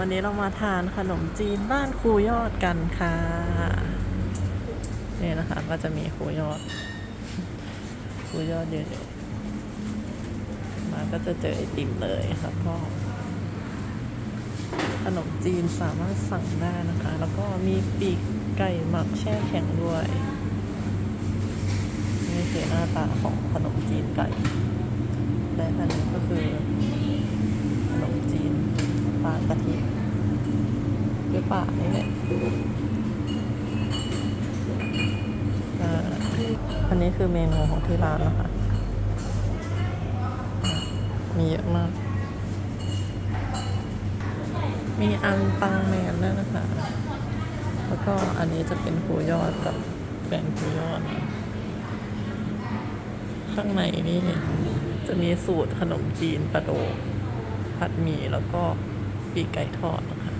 วันนี้เรามาทานขนมจีนบ้านครูยอดกันค่ะนี่นะคะก็จะมีครูยอดครูยอดเยอะๆมาก็จะเจอไอติมเลยครับก็ขนมจีนสามารถสั่งได้นะคะ แล้วก็มีปีกไก่หมักแช่แข็งด้วยนี่คือหน้าตาของขนมจีนไก่ และอันนี้ก็คือ ขนมจีนปลา กะทิหรือป่าเนี่แหละอ่าอันนี้คือเมนูของที่ร้านนะคะ มีเยอะมาก มีอันปังแมนด้วยนะคะ แล้วก็อันนี้จะเป็นครูยอดกับแฟนครูยอดนะข้างในนี่จะมีสูตรขนมจีนปลาโดผัดหมี่แล้วก็ ปีกไก่ทอดนะคะ